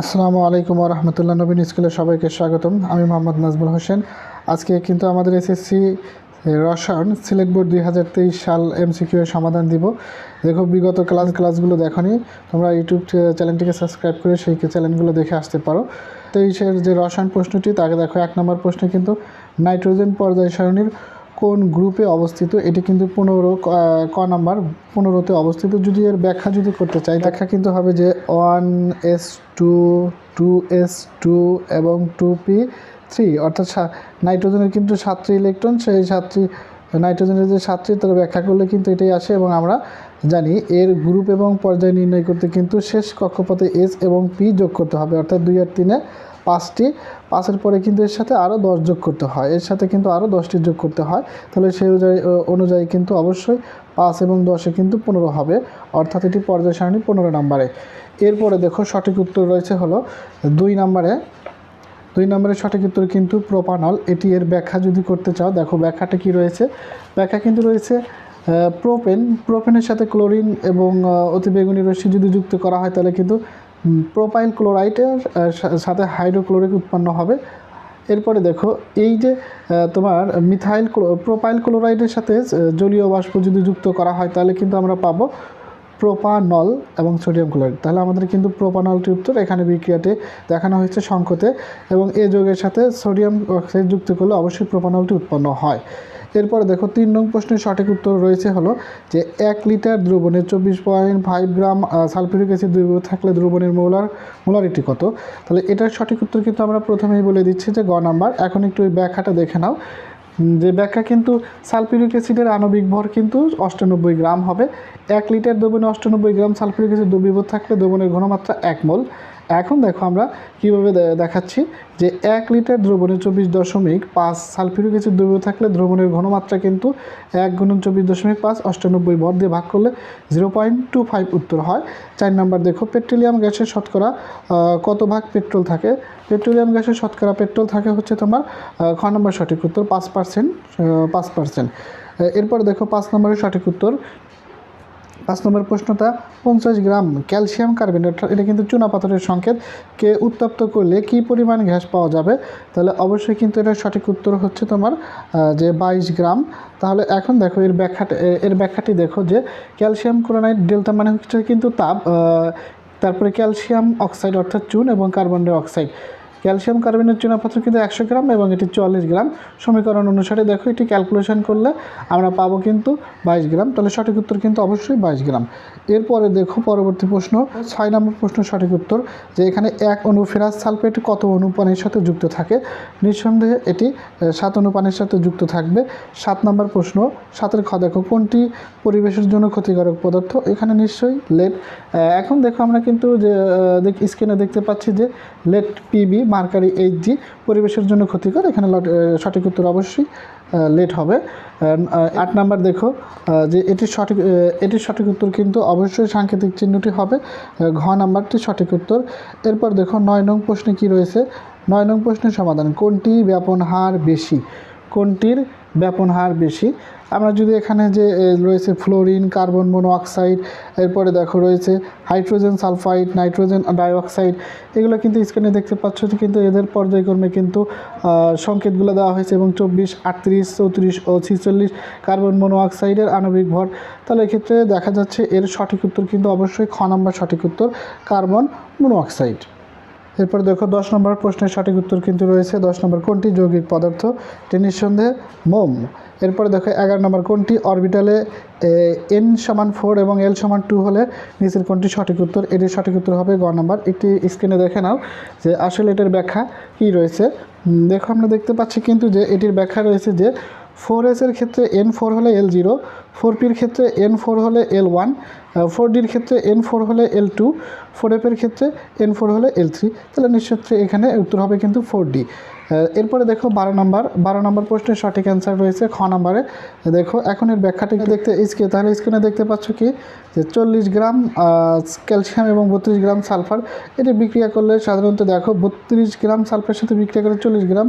আসসালামু আলাইকুম রহমতুল্লাহ নবীন স্কুলে সবাইকে স্বাগতম। আমি মোহাম্মদ নাজমুল হোসেন। আজকে কিন্তু আমাদের এসএসসি রসায়ন সিলেক্ট বোর্ড দুই হাজার তেইশ সাল এমসিকিউ এর সমাধান দিব। দেখো বিগত ক্লাস, ক্লাসগুলো দেখনি। তোমরা ইউটিউব চ্যানেলটিকে সাবস্ক্রাইব করে সেই চ্যানেলগুলো দেখে আসতে পারো। তেইশের যে রসায়ন প্রশ্নটি, তাকে দেখো এক নম্বর প্রশ্নে কিন্তু নাইট্রোজেন পর্যায় সারণীর কোন গ্রুপে অবস্থিত, এটি কিন্তু পনেরো ক- নম্বর, পনেরোতে অবস্থিত। যদি এর ব্যাখ্যা যদি করতে চাই ব্যাখ্যা কিন্তু হবে যে one, S two two S two এবং টু পি থ্রি। অর্থাৎ নাইট্রোজেনের কিন্তু সাতটি ইলেকট্রন, সেই সাতটি নাইট্রোজেনের যে সাতটি, তার ব্যাখ্যা করলে কিন্তু এটাই আসে এবং আমরা জানি এর গ্রুপ এবং পর্যায় নির্ণয় করতে কিন্তু শেষ কক্ষপথে এস এবং পি যোগ করতে হবে, অর্থাৎ দুই আর তিনে পাঁচটি। পাঁচের পরে কিন্তু এর সাথে আরও দশ যোগ করতে হয়, এর সাথে কিন্তু আরও দশটি যোগ করতে হয়। তাহলে সেই অনুযায়ী অনুযায়ী কিন্তু অবশ্যই পাঁচ এবং দশে কিন্তু পনেরো হবে, অর্থাৎ এটি পর্যায় সারণী পনেরো নম্বরে। এরপরে দেখো সঠিক উত্তর রয়েছে হলো দুই নম্বরে দুই নম্বরের সঠিক উত্তর কিন্তু প্রোপানল। এটি এর ব্যাখ্যা যদি করতে চাও, দেখো ব্যাখ্যাটা কি রয়েছে? ব্যাখ্যা কিন্তু রয়েছে প্রোপেন। প্রোপেনের সাথে ক্লোরিন এবং অতিবেগুনি রশ্মি যদি যুক্ত করা হয়, তাহলে কিন্তু প্রোপাইল ক্লোরাইডের সাথে হাইড্রোক্লোরিক উৎপন্ন হবে। এরপরে দেখো, এই যে তোমার মিথাইল প্রোপাইল ক্লোরাইডের সাথে জলীয় বাষ্প যদি যুক্ত করা হয়, তাহলে কিন্তু আমরা পাবো প্রোপানল এবং সোডিয়াম ক্লোরাইড। তাহলে আমাদের কিন্তু প্রোপানলটি উত্তর এখানে বিক্রিয়াতে দেখানো হয়েছে সংকতে এবং এ যোগের সাথে সোডিয়াম অক্সাইড যুক্ত করলে অবশ্যই প্রোপানলটি উৎপন্ন হয়। এরপরে দেখো, তিন নং প্রশ্নের সঠিক উত্তর রয়েছে হলো যে, এক লিটার দ্রবণে চব্বিশ point five gram sulphuric acid দ্রবীভূত থাকলে দ্রবণের মোলার, মোলারিটি কত? তাহলে এটার সঠিক উত্তর কিন্তু আমরা প্রথমেই বলে দিচ্ছি যে, গ নাম্বার। এখন একটু ওই ব্যাখ্যাটা দেখে নাও। যে ব্যাখ্যা কিন্তু সালফিউরিক অ্যাসিডের আণবিক ভর কিন্তু অষ্টানব্বই গ্রাম হবে। এক লিটার দ্রবণে অষ্টানব্বই গ্রাম সালফিউরিক অ্যাসিড দ্রবীভূত থাকলে দ্রবণের ঘনমাত্রা এক মোল। এখন দেখো আমরা কীভাবে দেখাচ্ছি যে এক লিটার দ্রবণে চব্বিশ দশমিক পাঁচ সালফিউরিক অ্যাসিড দ্রব্য থাকলে দ্রবণের ঘনমাত্রা কিন্তু এক গুণন চব্বিশ দশমিক পাঁচ অষ্টানব্বই ভর দিয়ে ভাগ করলে জিরো পয়েন্ট টু ফাইভ উত্তর হয়। চার নাম্বার দেখো, পেট্রোলিয়াম গ্যাসের শতকরা কত ভাগ পেট্রোল থাকে? পেট্রোলিয়াম গ্যাসের শতকরা পেট্রোল থাকে হচ্ছে তোমার খ নম্বর সঠিক উত্তর, পাঁচ পার্সেন্ট পাঁচ পার্সেন্ট। এরপর দেখো পাঁচ নম্বরের সঠিক উত্তর পাঁচ নম্বর প্রশ্নটা, পঞ্চাশ গ্রাম ক্যালসিয়াম কার্বনেট এটা কিন্তু চুনাপাথরের সংকেত। কে উত্তপ্ত করলে কি পরিমাণ গ্যাস পাওয়া যাবে? তাহলে অবশ্যই কিন্তু এটার সঠিক উত্তর হচ্ছে তোমার যে বাইশ গ্রাম। তাহলে এখন দেখো এর ব্যাখ্যাটা এর ব্যাখ্যাটি দেখো যে ক্যালসিয়াম ক্লোরাইড ডেল্টা মানে হচ্ছে কিন্তু তাপ তারপরে ক্যালসিয়াম অক্সাইড অর্থাৎ চুন এবং কার্বন ডাই অক্সাইড। ক্যালসিয়াম কার্বনের চুনাপাত্র কিন্তু একশো গ্রাম এবং এটি চুয়াল্লিশ গ্রাম। সমীকরণ অনুসারে দেখো, এটি ক্যালকুলেশন করলে আমরা পাবো কিন্তু বাইশ গ্রাম। তাহলে সঠিক উত্তর কিন্তু অবশ্যই বাইশ গ্রাম। এরপরে দেখো, পরবর্তী প্রশ্ন, ছয় নম্বর প্রশ্ন সঠিক উত্তর, যে এখানে এক অণু সালফেট কত অনুপানের সাথে যুক্ত থাকে? নিঃসন্দেহে এটি সাত অনুপানের সাথে যুক্ত থাকবে। সাত নম্বর প্রশ্ন, সাতের খ দেখো, কোনটি পরিবেশের জন্য ক্ষতিকারক পদার্থ? এখানে নিশ্চয়ই লেট এখন দেখো আমরা কিন্তু যে স্ক্রিনে দেখতে পাচ্ছি যে lead Pb mercury H G পরিবেশের জন্য ক্ষতিকর। এখানে সঠিক উত্তর অবশ্যই লেট হবে। আট নাম্বার দেখো যে এটির সঠিক এটির সঠিক উত্তর কিন্তু অবশ্যই সাংকেতিক চিহ্নটি হবে ঘ নাম্বারটি সঠিক উত্তর। এরপর দেখো, নয় নং প্রশ্নে কি রয়েছে? নয় নং প্রশ্নের সমাধান, কোনটি? ব্যাপন হার বেশি। কোনটির ব্যাপন হার বেশি? আমরা যদি এখানে যে রয়েছে ফ্লোরিন, কার্বন মনোঅক্সাইড এরপরে দেখো রয়েছে হাইড্রোজেন সালফাইড, নাইট্রোজেন ডাইঅক্সাইড, এগুলো কিন্তু স্ক্রিনে দেখতে পাচ্ছ যে কিন্তু এদের পর্যায়ক্রমে কিন্তু সংকেতগুলো দেওয়া হয়েছে এবং চব্বিশ, আটত্রিশ, চৌত্রিশ ও ছিচল্লিশ কার্বন মনোঅক্সাইডের আণবিক ভর। তাহলে এক্ষেত্রে দেখা যাচ্ছে এর সঠিক উত্তর কিন্তু অবশ্যই খ নাম্বার সঠিক উত্তর, কার্বন মনোঅক্সাইড এরপর দেখো, দশ নম্বর প্রশ্নের সঠিক উত্তর কিন্তু রয়েছে। দশ নম্বর, কোনটি যৌগিক পদার্থ? এটি নিঃসন্দেহে মোম। এরপরে দেখো, এগারো নম্বর, কোনটি অরবিটালে এন সমান ফোর এবং এল সমান টু হলে নিচের কোনটি সঠিক উত্তর? এটির সঠিক উত্তর হবে গ নাম্বার। একটি স্ক্রিনে দেখে নাও যে আসলে এটার ব্যাখ্যা কী রয়েছে। দেখো, আমরা দেখতে পাচ্ছি কিন্তু যে এটির ব্যাখ্যা রয়েছে যে ফোর এসের ক্ষেত্রে এন ফোর হলে এল জিরো ফোর পির ক্ষেত্রে এন ফোর হলে এল ওয়ান ফোর ডির ক্ষেত্রে এন ফোর হলে এল টু ফোর এফের ক্ষেত্রে এন ফোর হলে এল থ্রি তাহলে নিশ্চয়ই এখানে উত্তর হবে কিন্তু ফোর ডি এরপরে দেখো বারো নম্বর বারো নম্বর প্রশ্নের সঠিক অ্যান্সার রয়েছে খ নম্বরে। দেখো এখন এর ব্যাখ্যাটা দেখতে স্ক্রিনে তাহলে স্ক্রিনে দেখতে পাচ্ছ কি? যে চল্লিশ গ্রাম ক্যালসিয়াম এবং বত্রিশ গ্রাম সালফার, এটি বিক্রিয়া করলে সাধারণত দেখো বত্রিশ গ্রাম সালফারের সাথে বিক্রিয়া করে চল্লিশ গ্রাম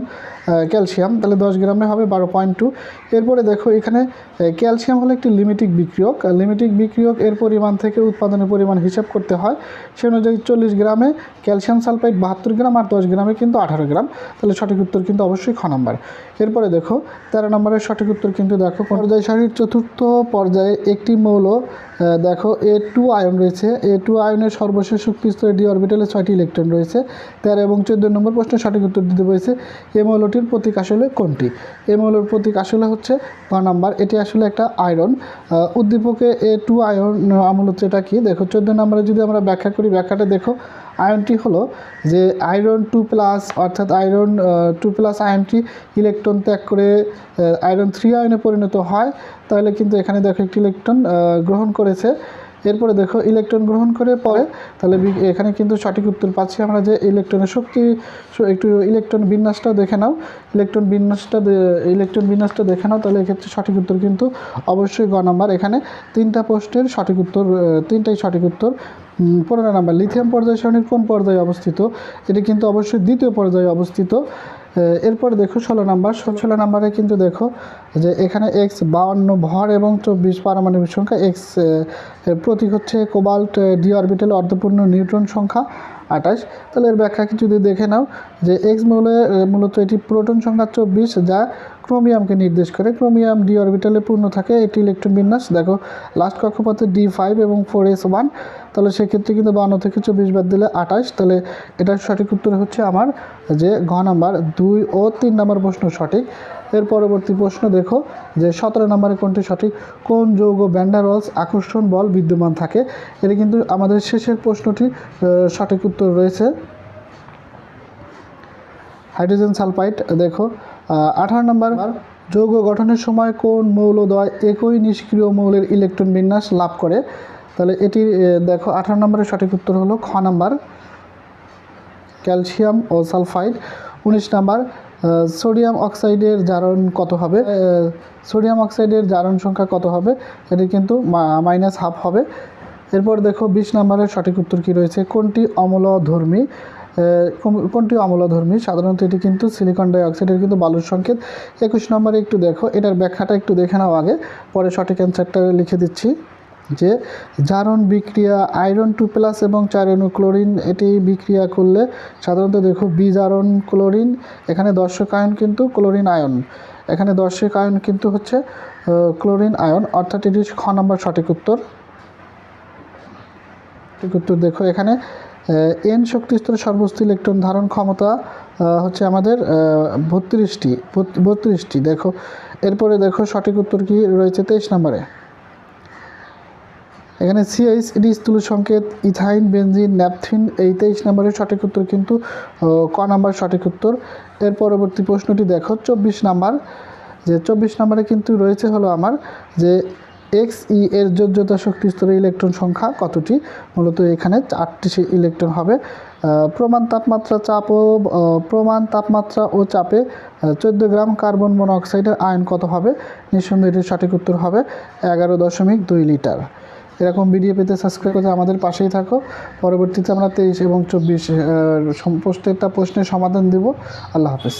ক্যালসিয়াম, তাহলে দশ গ্রামে হবে বারো পয়েন্ট টু এরপরে দেখো এখানে ক্যালসিয়াম হলো একটি লিমিটিক বিক্রিয়ক লিমিটিক বিক্রিয়ক এর পরিমাণ থেকে উৎপাদনের পরিমাণ হিসাব করতে হয়। সে অনুযায়ী চল্লিশ গ্রামে ক্যালসিয়াম সালফাইড বাহাত্তর গ্রাম আর দশ গ্রামে কিন্তু আঠারো গ্রাম। তাহলে সঠিক উত্তর কিন্তু অবশ্যই খ নম্বর। এরপরে দেখো, তেরো নম্বরের সঠিক উত্তর কিন্তু দেখো, পর্যায় সারির চতুর্থ পর্যায়ে একটি মৌল দেখো এ টু আয়ন রয়েছে। এ টু আয়নের সর্বশেষ শক্তি স্তরে ডি অরবিটালে ছয়টি ইলেকট্রন রয়েছে। তেরো এবং চোদ্দ নম্বর প্রশ্নের সঠিক উত্তর দিতে বলেছে, এ মৌলটির প্রতীক আসলে কোনটি? এ মৌলের প্রতীক আসলে হচ্ছে ক নাম্বার। এটি আসলে একটা আয়রন। উদ্দীপকে এ টু আয়ন আমল হচ্ছে এটা কি? দেখো, চোদ্দ নম্বরে যদি আমরা ব্যাখ্যা করি, ব্যাখ্যাটা দেখো, আয়নটি হলো যে আয়রন টু প্লাস, অর্থাৎ আয়রন টু প্লাস আয়নটি ইলেকট্রন ত্যাগ করে আয়রন থ্রি আয়নে পরিণত হয়। তাহলে কিন্তু এখানে দেখো একটি ইলেকট্রন গ্রহণ করেছে। এরপরে দেখো ইলেকট্রন গ্রহণ করে পরে, তাহলে এখানে কিন্তু সঠিক উত্তর পাচ্ছি আমরা যে ইলেকট্রনের শক্তি একটু ইলেকট্রন বিন্যাসটা দেখে নাও। ইলেকট্রন বিন্যাসটা ইলেকট্রন বিন্যাসটা দেখে নাও, তাহলে এক্ষেত্রে সঠিক উত্তর কিন্তু অবশ্যই গ নাম্বার। এখানে তিনটা প্রশ্নের সঠিক উত্তর তিনটাই সঠিক উত্তর। পনেরো নাম্বার লিথিয়াম পর্যায় সারণীর কোন পর্যায়ে অবস্থিত? এটি কিন্তু অবশ্যই দ্বিতীয় পর্যায়ে অবস্থিত। এরপর দেখো ষোলো নাম্বার। ষোলো নাম্বারে কিন্তু দেখো যে এখানে এক্স বাউন্ন ভর এবং চব্বিশ পারমাণবিক সংখ্যা। এক্স প্রতীক হচ্ছে কোবাল্ট ডি অরবিটাল অর্ধপূর্ণ নিউট্রন সংখ্যা আঠাশ। তাহলে এর ব্যাখ্যা যদি দেখে নাও যে এক্স মূলে মূলত এটি প্রোটন সংখ্যা চব্বিশ, যা ক্রোমিয়ামকে নির্দেশ করে। ক্রোমিয়াম ডি অরবিটালে পূর্ণ থাকে এটি ইলেকট্রন বিন্যাস। দেখো লাস্ট কক্ষপথে ডি ফাইভ এবং ফোর এস ওয়ান তাহলে সেক্ষেত্রে কিন্তু বান্ন থেকে চব্বিশ বাদ দিলে আঠাশ। তাহলে এটার সঠিক উত্তর হচ্ছে আমার যে ঘ নাম্বার দুই ও তিন নাম্বার প্রশ্ন সঠিক। এর পরবর্তী প্রশ্ন দেখো যে সতেরো নম্বরে কোনটি সঠিক? কোন যৌগ ব্যান্ডারলস আকর্ষণ বল বিদ্যমান থাকে? এটি কিন্তু আমাদের শেষের প্রশ্নটি সঠিক উত্তর রয়েছে। হাইড্রোজেন সালফাইড, দেখো আঠারো নম্বর, যৌগ গঠনের সময় কোন মৌলদ্বয় একই নিষ্ক্রিয় মৌলের ইলেকট্রন বিন্যাস লাভ করে? তাহলে এটি দেখো, আঠারো নম্বরের সঠিক উত্তর হলো খ নাম্বার। ক্যালসিয়াম ও সালফাইড। উনিশ নাম্বার সোডিয়াম অক্সাইডের জারণ কত হবে? সোডিয়াম অক্সাইডের জারণ সংখ্যা কত হবে? এটি কিন্তু মাইনাস হাফ হবে। এরপর দেখো বিশ নম্বরের সঠিক উত্তর কী রয়েছে? কোনটি অম্লধর্মী? কোনটি অম্লধর্মী? সাধারণত এটি কিন্তু সিলিকন ডাইঅক্সাইডের কিন্তু বালুর সংকেত। একুশ নম্বরে একটু দেখো, এটার ব্যাখ্যাটা একটু দেখে নাও আগে। পরে সঠিক অ্যান্সারটা লিখে দিচ্ছি, যে জারণ বিক্রিয়া আয়রন টু প্লাস এবং চার অণু ক্লোরিন এটি বিক্রিয়া করলে সাধারণত দেখো বিজারণ ক্লোরিন, এখানে দর্শক আয়ন কিন্তু ক্লোরিন আয়ন। এখানে দর্শক আয়ন কিন্তু হচ্ছে ক্লোরিন আয়ন, অর্থাৎ এটি খ নম্বর সঠিক উত্তর। সঠিক উত্তর দেখো এখানে। এন শক্তি স্তরে সর্বোচ্চ ইলেকট্রন ধারণ ক্ষমতা হচ্ছে আমাদের বত্রিশটি বত্রিশটি, দেখো। এরপরে দেখো সঠিক উত্তর কি রয়েছে তেইশ নম্বরে। এখানে সিএইচ এটি স্থূল সংকেত, ইথাইন, বেনজিন, ন্যাপথিন, এই তেইশ নম্বরের সঠিক উত্তর কিন্তু ক নাম্বার সঠিক উত্তর। এর পরবর্তী প্রশ্নটি দেখো, চব্বিশ নাম্বার। যে চব্বিশ নম্বরে কিন্তু রয়েছে হলো আমার, যে এক্স ই এর যোজ্যতা শক্তি স্তরে ইলেকট্রন সংখ্যা কতটি? মূলত এখানে চারটি ইলেকট্রন হবে। প্রমাণ তাপমাত্রা, চাপ ও প্রমাণ তাপমাত্রা ও চাপে চোদ্দ গ্রাম কার্বন মনোঅক্সাইডের আয়ন কত হবে? নিঃসন্দেহে এটির সঠিক উত্তর হবে এগারো দশমিক দুই লিটার। এরকম ভিডিও পেতে সাবস্ক্রাইব করতে আমাদের পাশেই থাকো। পরবর্তীতে আমরা তেইশ এবং চব্বিশ প্রত্যেকটা প্রশ্নের সমাধান দেব। আল্লাহ হাফেজ।